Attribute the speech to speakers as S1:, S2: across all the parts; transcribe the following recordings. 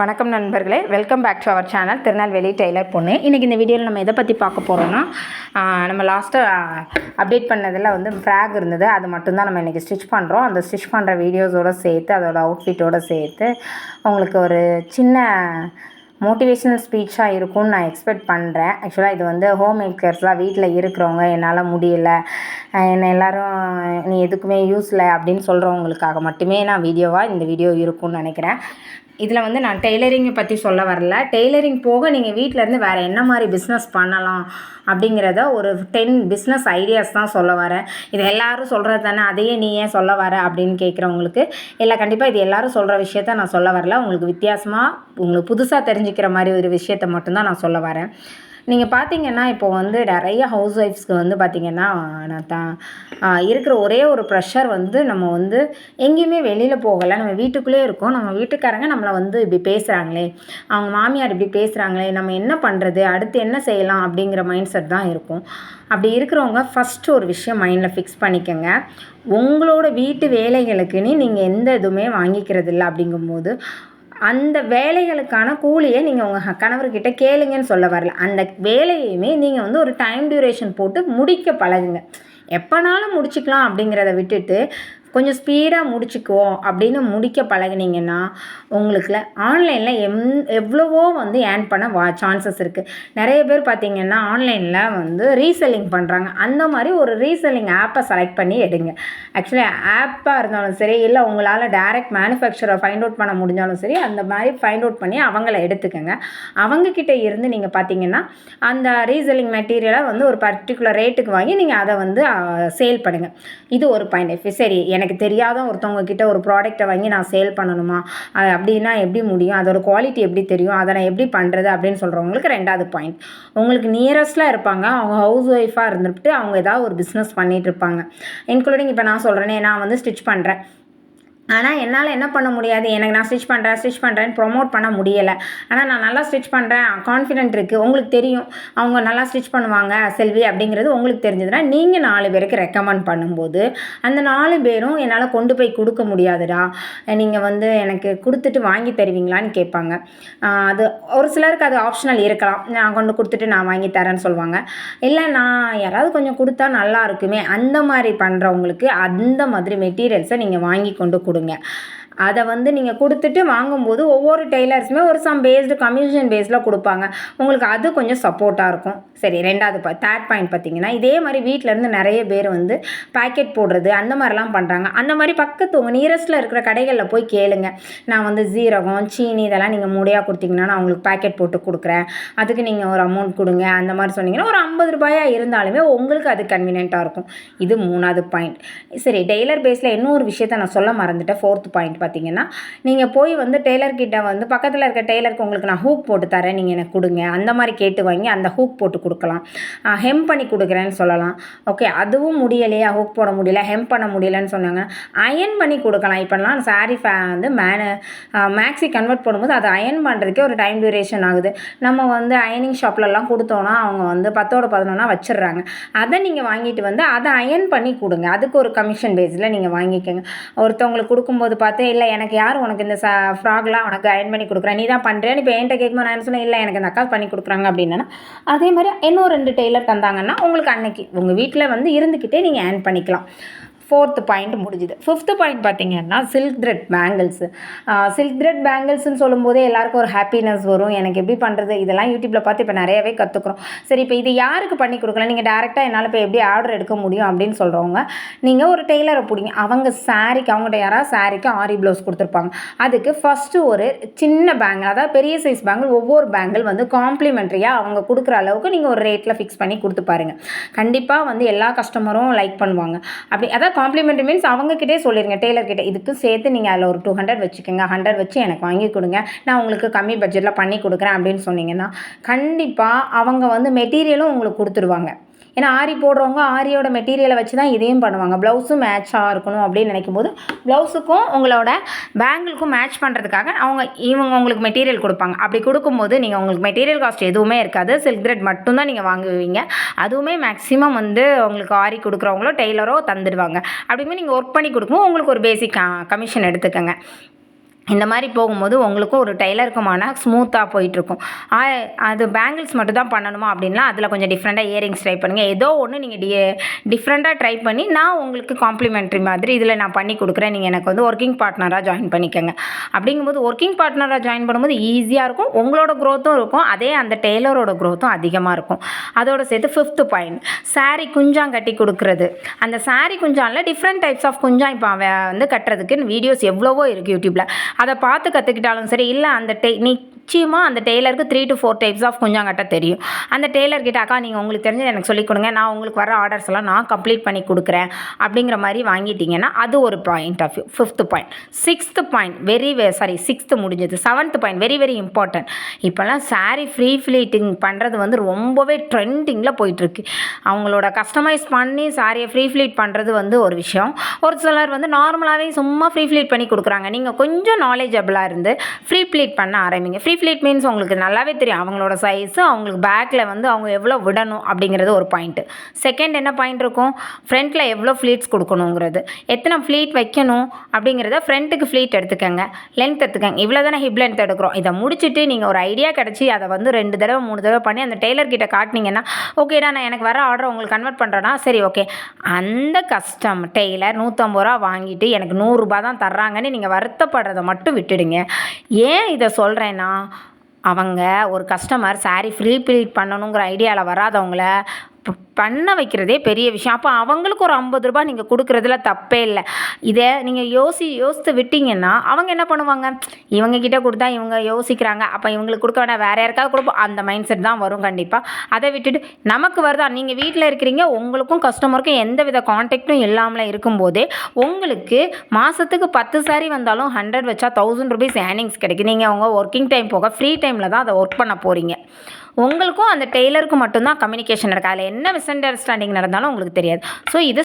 S1: வணக்கம் நண்பர்களே. Welcome back to our channel Tirunelveli tailor பொண்ணு. இன்றைக்கி இந்த வீடியோவில் நம்ம எதை பற்றி பார்க்க போகிறோம்னா நம்ம லாஸ்ட்டாக அப்டேட் பண்ணதில் வந்து ஃப்ராக் இருந்தது. அது மட்டும்தான் நம்ம இன்றைக்கி ஸ்டிச் பண்ணுறோம் அந்த ஸ்டிச் பண்ணுற வீடியோஸோடு சேர்த்து அதோட அவுட்ஃபிட்டோடு சேர்த்து உங்களுக்கு ஒரு சின்ன மோட்டிவேஷ்னல் ஸ்பீச்சாக இருக்கும்னு நான் எக்ஸ்பெக்ட் பண்ணுறேன் ஆக்சுவலாக இது வந்து ஹோம் மேக்கர்ஸ்லாம் வீட்டில் இருக்கிறவங்க என்னால் முடியல. என்னை எல்லோரும் நீ எதுக்குமே யூஸில் அப்படின்னு சொல்கிறவங்களுக்காக மட்டுமே நான் வீடியோவாக இந்த வீடியோ இருக்கும்னு நினைக்கிறேன். இதில் வந்து நான் டெய்லரிங்கை பற்றி சொல்ல வரல. டெய்லரிங் போக நீங்கள் வீட்டிலேருந்து வேறு என்ன மாதிரி பிஸ்னஸ் பண்ணலாம் அப்படிங்கிறத ஒரு டென் பிஸ்னஸ் ஐடியாஸ் தான் சொல்ல வரேன். இது எல்லோரும் சொல்கிறது தானே அதையே நீ ஏன் சொல்ல வர அப்படின்னு கேட்குறவங்களுக்கு. இல்லை கண்டிப்பாக இது எல்லாரும் சொல்கிற விஷயத்த நான் சொல்ல வரல. உங்களுக்கு வித்தியாசமாக உங்களுக்கு புதுசாக தெரிஞ்சுக்கிற மாதிரி ஒரு விஷயத்த மட்டும்தான் நான் சொல்ல வரேன். நீங்கள் பார்த்தீங்கன்னா இப்போ வந்து நிறைய ஹவுஸ் ஒய்ஃப்ஸ்க்கு வந்து பார்த்தீங்கன்னா நான் தான் இருக்கிற ஒரே ஒரு ப்ரெஷர் வந்து நம்ம வந்து எங்கேயுமே வெளியில் போகலை. நம்ம வீட்டுக்குள்ளே இருக்கோம். நம்ம வீட்டுக்காரங்க நம்மளை வந்து இப்படி பேசுகிறாங்களே அவங்க மாமியார் இப்படி பேசுகிறாங்களே நம்ம என்ன பண்ணுறது அடுத்து என்ன செய்யலாம்? அப்படிங்கிற மைண்ட் செட் தான் இருக்கும். அப்படி இருக்கிறவங்க ஃபஸ்ட்டு ஒரு விஷயம் மைண்டில் ஃபிக்ஸ் பண்ணிக்கோங்க. உங்களோட வீட்டு வேலைகளுக்குன்னு நீங்கள் எந்த இதுவுமே வாங்கிக்கிறது இல்லை அப்படிங்கும்போது அந்த வேலைகளுக்கான கூலியை நீங்கள் உங்கள் கணவர்கிட்ட கேளுங்கன்னு சொல்ல வரல. அந்த வேலையுமே நீங்கள் வந்து ஒரு டைம் டியூரேஷன் போட்டு முடிக்க பழகுங்க. எப்போனாலும் முடிச்சுக்கலாம் அப்படிங்கிறத விட்டுட்டு கொஞ்சம் ஸ்பீடாக முடிச்சுக்குவோம் அப்படின்னு முடிக்க பழகினீங்கன்னா உங்களுக்குல ஆன்லைனில் எம் எவ்வளவோ வந்து ஏர்ன் பண்ண வா சான்சஸ் இருக்குது நிறைய பேர் பார்த்தீங்கன்னா ஆன்லைனில் வந்து ரீசெல்லிங் பண்ணுறாங்க அந்த மாதிரி ஒரு ரீசெல்லிங் ஆப்பை செலக்ட் பண்ணி எடுங்க. ஆக்சுவலி ஆப்பாக இருந்தாலும் சரி இல்லை உங்களால் டைரக்ட் மேனுஃபேக்சரை ஃபைண்ட் அவுட் பண்ண முடிஞ்சாலும் சரி அந்த மாதிரி ஃபைண்ட் அவுட் பண்ணி அவங்கள எடுத்துக்கோங்க. அவங்கக்கிட்ட இருந்து நீங்கள் பார்த்தீங்கன்னா அந்த ரீசெல்லிங் மெட்டீரியலை வந்து ஒரு பர்டிகுலர் ரேட்டுக்கு வாங்கி நீங்கள் அதை வந்து சேல் பண்ணுங்கள் இது ஒரு பாயிண்ட் சரி எனக்கு தெரியாத ஒருத்தவங்க கிட்ட ஒரு ப்ராடக்ட்டை வாங்கி நான் சேல் பண்ணணுமா? அது அப்படின்னா எப்படி முடியும்? அதோட குவாலிட்டி எப்படி தெரியும்? அதை நான் எப்படி பண்ணுறது அப்படின்னு சொல்கிறவங்களுக்கு ரெண்டாவது பாயிண்ட் உங்களுக்கு நியரஸ்ட்டில் இருப்பாங்க. அவங்க ஹவுஸ் ஒய்ஃபாக இருந்துட்டு அவங்க ஏதாவது ஒரு பிஸ்னஸ் பண்ணிகிட்டு இருப்பாங்க. இன்க்ளூடிங் இப்போ நான் சொல்கிறேனே நான் வந்து ஸ்டிச் பண்ணுறேன் ஆனால் என்னால் என்ன பண்ண முடியாது? எனக்கு நான் ஸ்டிச் பண்ணுறேன் ஸ்டிச் பண்ணுறேன்னு ப்ரொமோட் பண்ண முடியலை. ஆனால் நான் நல்லா ஸ்டிச் பண்ணுறேன் கான்ஃபிடென்ட் இருக்குது உங்களுக்கு தெரியும் அவங்க நல்லா ஸ்டிச் பண்ணுவாங்க செல்வி அப்படிங்கிறது உங்களுக்கு தெரிஞ்சதுன்னா நீங்கள் நாலு பேருக்கு ரெக்கமெண்ட் பண்ணும்போது அந்த நாலு பேரும் என்னால் கொண்டு போய் கொடுக்க முடியாதுடா. நீங்கள் வந்து எனக்கு கொடுத்துட்டு வாங்கி தருவீங்களான்னு கேட்பாங்க. அது ஒரு சிலருக்கு அது ஆப்ஷனல் இருக்கலாம். நான் கொண்டு கொடுத்துட்டு நான் வாங்கி தரேன்னு சொல்லுவாங்க. இல்லை நான் யாராவது கொஞ்சம் கொடுத்தா நல்லா இருக்குமே. அந்த மாதிரி பண்ணுறவங்களுக்கு அந்த மாதிரி மெட்டீரியல்ஸை நீங்கள் வாங்கி கொண்டு கொடுங்க அதை வந்து நீங்கள் கொடுத்துட்டு வாங்கும்போது ஒவ்வொரு டெய்லர்ஸுமே ஒரு சம் பேஸ்டு கமிஷன் பேஸில் கொடுப்பாங்க. உங்களுக்கு அது கொஞ்சம் சப்போர்ட்டாக இருக்கும். சரி ரெண்டாவது பா தேர்ட் பாயிண்ட் பார்த்தீங்கன்னா இதே மாதிரி வீட்டிலேருந்து நிறைய பேர் வந்து பாக்கெட் போடுறது அந்த மாதிரிலாம் பண்ணுறாங்க அந்த மாதிரி பக்கத்து உங்கள் நியரஸ்ட்டில் இருக்கிற கடைகளில் போய் கேளுங்க. நான் வந்து ஜீரகம் சீனி இதெல்லாம் நீங்கள் மூடையாக கொடுத்தீங்கன்னா நான் உங்களுக்கு பாக்கெட் போட்டு கொடுக்குறேன். அதுக்கு நீங்கள் ஒரு அமௌண்ட் கொடுங்க அந்த மாதிரி சொன்னீங்கன்னா ஒரு ஐம்பது ரூபாயாக இருந்தாலுமே உங்களுக்கு அது கன்வீனியண்ட்டாக இருக்கும். இது மூணாவது பாயிண்ட் சரி டெய்லர் பேஸில் இன்னொரு விஷயத்த நான் சொல்ல மறந்துட்டேன். ஃபோர்த் பாயிண்ட் பார்த்தீங்கன்னா நீங்கள் போய் வந்து டெய்லர்கிட்ட வந்து பக்கத்தில் இருக்க டெய்லருக்கு உங்களுக்கு நான் ஹூக் போட்டு தரேன் நீங்கள் எனக்கு கொடுங்க. அந்த மாதிரி கேட்டு வாங்கி அந்த ஹூக் போட்டு கொடுக்கலாம். ஹெம் பண்ணி கொடுக்குறேன்னு சொல்லலாம். ஓகே அதுவும் முடியலையா? ஹூக் போட முடியல ஹெம் பண்ண முடியலன்னு சொன்னாங்க. அயன் பண்ணி கொடுக்கலாம். இப்போலாம் சாரீ ஃபே வந்து மேனு மேக்ஸி கன்வெர்ட் பண்ணும்போது அதை அயன் பண்ணுறதுக்கே ஒரு டைம் டியூரேஷன் ஆகுது. நம்ம வந்து அயனிங் ஷாப்லலாம் கொடுத்தோன்னா அவங்க வந்து பத்தோட பதினொன்னா வச்சிடுறாங்க. அதை நீங்கள் வாங்கிட்டு வந்து அதை அயன் பண்ணி கொடுங்க. அதுக்கு ஒரு கமிஷன் பேஸில் நீங்கள் வாங்கிக்கோங்க. ஒருத்தவங்களுக்கு கொடுக்கும்போது பார்த்து இல்லை எனக்கு யார் உனக்கு இந்த ச ஃப்ராக்லாம் உனக்கு அயன் பண்ணி கொடுக்குறேன் நீ தான் பண்ணுறேன் இப்போ என்கிட்ட கேட்கும்போது நான் என்ன சொன்னேன் இல்லை எனக்கு இந்த அக்கா பண்ணி கொடுக்குறாங்க அப்படின்னா அதே மாதிரி இன்னும் ரெண்டு டெய்லர் தந்தாங்கன்னா உங்களுக்கு அன்னைக்கு உங்கள் வீட்டில் வந்து இருந்துக்கிட்டே நீங்கள் ஏர்ன் பண்ணிக்கலாம். ஃபோர்த்து பாயிண்ட் முடிஞ்சுது. ஃபிஃப்த்து பாயிண்ட் பார்த்தீங்கன்னா silk thread bangles silk thread பேங்கிள்ஸ்னு சொல்லும்போதே எல்லாருக்கும் ஒரு ஹாப்பினஸ் வரும். எனக்கு எப்படி பண்ணுறது இதெல்லாம் யூடியூப்பில் பார்த்து இப்போ நிறையவே கற்றுக்குறோம் சரி இப்போ இது யாருக்கு பண்ணி கொடுக்கலாம்? நீங்கள் டேரெக்டாக என்னால் இப்போ எப்படி ஆர்டர் எடுக்க முடியும் அப்படின்னு சொல்கிறவங்க நீங்கள் ஒரு டெய்லரை பிடிங்க. அவங்க சாரிக்கு அவங்கள்ட்ட யாராவது சாரிக்கு ஆரி ப்ளவுஸ் கொடுத்துருப்பாங்க. அதுக்கு ஃபஸ்ட்டு ஒரு சின்ன பேங்கிள் அதாவது பெரிய சைஸ் பேங்கிள் ஒவ்வொரு பேங்கிள் வந்து காம்ப்ளிமெண்ட்ரியாக அவங்க கொடுக்குற அளவுக்கு நீங்கள் ஒரு ரேட்டில் ஃபிக்ஸ் பண்ணி கொடுத்து பாருங்கள் கண்டிப்பாக வந்து எல்லா கஸ்டமரும் லைக் பண்ணுவாங்க. அப்படி அதாவது காம்ப்ளிமெண்ட் மீன்ஸ் அவங்கக்கிட்டே சொல்லிடுங்க டெய்லர் கிட்ட. இதுக்கு சேர்த்து நீங்கள் அதில் ஒரு டூ ஹண்ட்ரட் வச்சுக்கோங்க. ஹண்ட்ரட் வச்சு எனக்கு வாங்கி கொடுங்க. நான் உங்களுக்கு கம்மி பட்ஜெட்டில் பண்ணி கொடுக்குறேன் அப்படின்னு சொன்னீங்கன்னா கண்டிப்பாக அவங்க வந்து மெட்டீரியலும் உங்களுக்கு கொடுத்துருவாங்க. ஏன்னா ஆரி போடுறவங்க ஆரியோட மெட்டீரியலை வச்சு தான் இதையும் பண்ணுவாங்க. ப்ளவுஸும் மேட்சாக இருக்கணும் அப்படின்னு நினைக்கும் போது ப்ளவுஸுக்கும் உங்களோட பேங்கிளுக்கும் மேட்ச் பண்ணுறதுக்காக அவங்க இவங்க உங்களுக்கு மெட்டீரியல் கொடுப்பாங்க. அப்படி கொடுக்கும்போது நீங்கள் உங்களுக்கு மெட்டீரியல் காஸ்ட் எதுவுமே இருக்காது. சில்க் த்ரெட் மட்டும்தான் நீங்கள் வாங்குவீங்க. அதுவுமே மேக்ஸிமம் வந்து உங்களுக்கு ஆரி கொடுக்குறவங்களோ டெய்லரோ தந்துடுவாங்க. அப்படிங்கும்போது நீங்கள் ஒர்க் பண்ணி கொடுக்கும்போது உங்களுக்கு ஒரு பேசிக் கமிஷன் எடுத்துக்கோங்க. இந்த மாதிரி போகும்போது உங்களுக்கும் ஒரு டைலருக்குமான ஸ்மூத்தாக போயிட்டுருக்கும். அது பேங்கிள்ஸ் மட்டும் தான் பண்ணணுமா அப்படின்னா அதில் கொஞ்சம் டிஃப்ரெண்ட்டாக இயரிங்ஸ் ட்ரை பண்ணுங்கள் ஏதோ ஒன்று நீங்கள் டி டிஃப்ரெண்ட்டாக ட்ரை பண்ணி நான் உங்களுக்கு காம்ப்ளிமெண்ட்ரி மாதிரி இதில் நான் பண்ணி கொடுக்குறேன். நீங்கள் எனக்கு வந்து ஒர்க்கிங் பார்ட்னராக ஜாயின் பண்ணிக்கோங்க. அப்படிங்கும்போது ஒர்க்கிங் பார்ட்னராக ஜாயின் பண்ணும்போது ஈஸியாக இருக்கும். உங்களோட க்ரோத்தும் இருக்கும். அதே அந்த டெய்லரோட க்ரோத்தும் அதிகமாக இருக்கும். அதோட சேர்த்து ஃபிஃப்த்து பாயிண்ட் சாரீ குஞ்சாம் கட்டி கொடுக்குறது. அந்த சாரீ குஞ்சானில் டிஃப்ரெண்ட் டைப்ஸ் ஆஃப் குஞ்சாம் இப்போ அவன் வந்து கட்டுறதுக்கு வீடியோஸ் எவ்வளவோ இருக்குது யூடியூப்பில் அதை பார்த்து கற்றுக்கிட்டாலும் சரி இல்லை அந்த டெக்னிக் நிச்சயமாக அந்த டெய்லருக்கு three to four types of குஞ்சாங்கட்ட தெரியும். அந்த டெய்லர் கிட்ட அக்கா நீங்கள் உங்களுக்கு தெரிஞ்சது எனக்கு சொல்லிக் கொடுங்க. நான் உங்களுக்கு வர ஆர்டர்ஸ் எல்லாம் நான் கம்ப்ளீட் பண்ணி கொடுக்குறேன். அப்படிங்கிற மாதிரி வாங்கிட்டீங்கன்னா அது ஒரு point of view fifth point sixth point very sorry sixth முடிஞ்சது. Seventh point very very important இப்போல்லாம் saree ஃப்ரீ ஃபிளீட்டிங் பண்ணுறது வந்து ரொம்பவே ட்ரெண்டிங்கில் போயிட்டுருக்கு. அவங்களோட கஸ்டமைஸ் பண்ணி சாரியை ஃப்ரீ ஃப்ளீட் பண்ணுறது வந்து ஒரு விஷயம். ஒரு சிலர் வந்து நார்மலாகவே சும்மா ஃப்ரீ ஃபிளீட் பண்ணி கொடுக்குறாங்க. நீங்கள் கொஞ்சம் நாலேஜபிளாக இருந்து ஃப்ரீ ஃப்ளீட் பண்ண ஆரம்பிங்க. ஃப்ரீ ஃப்ளீட் மீன்ஸ் உங்களுக்கு நல்லாவே தெரியும். அவங்களோட சைஸு அவங்களுக்கு பேக்கில் வந்து அவங்க எவ்வளோ விடணும் அப்படிங்கிறது ஒரு பாயிண்ட்டு செகண்ட் என்ன பாயிண்ட் இருக்கும்? ஃப்ரண்ட்டில் எவ்வளோ ஃப்ளீட்ஸ் கொடுக்கணுங்கிறது. எத்தனை ஃப்ளீட் வைக்கணும் அப்படிங்கிறத ஃப்ரண்ட்டுக்கு ஃப்ளீட் எடுத்துக்கங்க. லென்த் எடுத்துக்கங்க. இவ்வளோ தானே ஹிப் லென்த் எடுக்கிறோம். இதை முடிச்சுட்டு நீங்கள் ஒரு ஐடியா கிடச்சி அதை வந்து ரெண்டு தடவை மூணு தடவை பண்ணி அந்த டெய்லர் கிட்ட காட்டினீங்கன்னா ஓகேடா நான் எனக்கு வர ஆர்டர் உங்களுக்கு கன்வெர்ட் பண்ணுறேன்னா சரி ஓகே அந்த கஸ்டம் டெய்லர் நூற்றம்பது ரூபா வாங்கிட்டு எனக்கு நூறுரூபா தான் தர்றாங்கன்னு நீங்கள் வருத்தப்படுறதை மட்டும் விட்டுடுங்க. ஏன் இதை சொல்கிறேன்னா அவங்க ஒரு கஸ்டமர் saree ஃப்ரீ ப்ளீட் பண்ணணுங்கிற ஐடியாவில் வராதவங்கள பண்ண வைக்கிறதே பெரிய விஷயம். அப்போ அவங்களுக்கு ஒரு ஐம்பது ரூபாய் நீங்கள் கொடுக்குறதுல தப்பே இல்லை. இதை நீங்கள் யோசி யோசித்து விட்டீங்கன்னா அவங்க என்ன பண்ணுவாங்க? இவங்கக்கிட்ட கொடுத்தா இவங்க யோசிக்கிறாங்க. அப்போ இவங்களுக்கு கொடுக்க வேண்டாம் வேறு யாருக்காவது கொடுப்போம். அந்த மைண்ட் செட் தான் வரும் கண்டிப்பாக அதை விட்டுட்டு நமக்கு வருதா? நீங்கள் வீட்டில் இருக்கிறீங்க. உங்களுக்கும் கஸ்டமருக்கும் எந்த வித காண்டாக்டும் இல்லாமல் இருக்கும்போதே உங்களுக்கு மாதத்துக்கு பத்து சாரி வந்தாலும் ஹண்ட்ரட் வச்சா தௌசண்ட் ருபீஸ் ஏர்னிங்ஸ் கிடைக்கும். நீங்கள் உங்கள் ஒர்க்கிங் டைம் போக ஃப்ரீ டைமில் தான் அதை ஒர்க் பண்ண போகிறீங்க உங்களுக்கும் அந்த டெய்லருக்கும் மட்டும்தான் கம்யூனிகேஷன் நடக்கும். அதில் என்ன மிஸ் அண்டர்ஸ்டாண்டிங் நடந்தாலும் உங்களுக்கு தெரியாது. ஸோ இது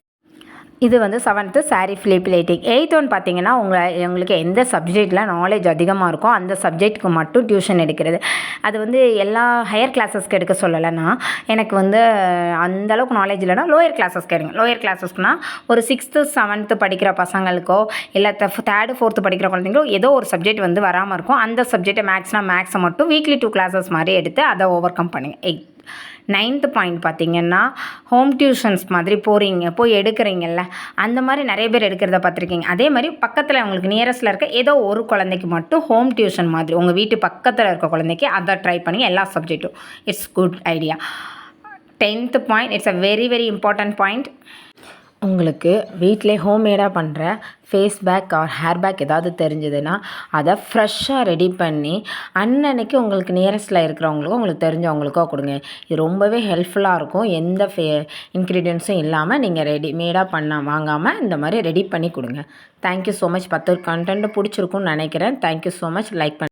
S1: இது வந்து seventh sari pre pleating eighth one பார்த்தீங்கன்னா உங்களை உங்களுக்கு எந்த சப்ஜெக்டில் நாலேஜ் அதிகமாக இருக்கோ அந்த சப்ஜெக்ட்டுக்கு மட்டும் டியூஷன் எடுக்கிறது. அது வந்து எல்லா ஹையர் கிளாஸஸ்க்கு எடுக்க சொல்லலைன்னா எனக்கு வந்து அந்தளவுக்கு நாலேஜ் இல்லைன்னா லோயர் கிளாஸஸ்க்கு எடுங்க. லோயர் கிளாஸஸ்க்குனா ஒரு சிக்ஸ்த்து செவன்த்து படிக்கிற பசங்களுக்கோ இல்லை தேர்டு ஃபோர்த்து படிக்கிற குழந்தைங்களோ ஏதோ ஒரு சப்ஜெக்ட் வந்து வராமல் இருக்கும். அந்த சப்ஜெக்ட்டை மேக்ஸ்னால் மேக்ஸை மட்டும் வீக்லி டூ கிளாஸஸ் மாதிரி எடுத்து அதை ஓவர் கம் பண்ணுங்கள் எயிட் நைன்த்து பாயிண்ட் பார்த்தீங்கன்னா ஹோம் டியூஷன்ஸ் மாதிரி போகிறீங்க போய் எடுக்கிறீங்கல்ல அந்த மாதிரி நிறைய பேர் எடுக்கிறத பார்த்துருக்கீங்க. அதே மாதிரி பக்கத்தில் உங்களுக்கு நியரஸ்ட்டில் இருக்க ஏதோ ஒரு குழந்தைக்கு மட்டும் ஹோம் டியூஷன் மாதிரி உங்கள் வீட்டு பக்கத்தில் இருக்க குழந்தைக்கு அதை ட்ரை பண்ணி எல்லா சப்ஜெக்ட்டும் it's good idea tenth point it's a very very important point உங்களுக்கு வீட்டிலே ஹோம்மேடாக பண்ணுற face pack or hair pack ஏதாவது தெரிஞ்சதுன்னா அதை ஃப்ரெஷ்ஷாக ரெடி பண்ணி அன்னன்னைக்கு உங்களுக்கு நியரஸ்ட்டில் இருக்கிறவங்களுக்கும் உங்களுக்கு தெரிஞ்சவங்களுக்கோ கொடுங்க. இது ரொம்பவே ஹெல்ப்ஃபுல்லாக இருக்கும். எந்த ஃபே இன்க்ரீடியன்ஸும் இல்லாமல் நீங்கள் ரெடிமேடாக பண்ண வாங்காமல் இந்த மாதிரி ரெடி பண்ணி கொடுங்க. தேங்க்யூ ஸோ மச் பத்து கண்டென்ட் பிடிச்சிருக்கும்னு நினைக்கிறேன். தேங்க்யூ ஸோ மச் லைக் பண்ணி.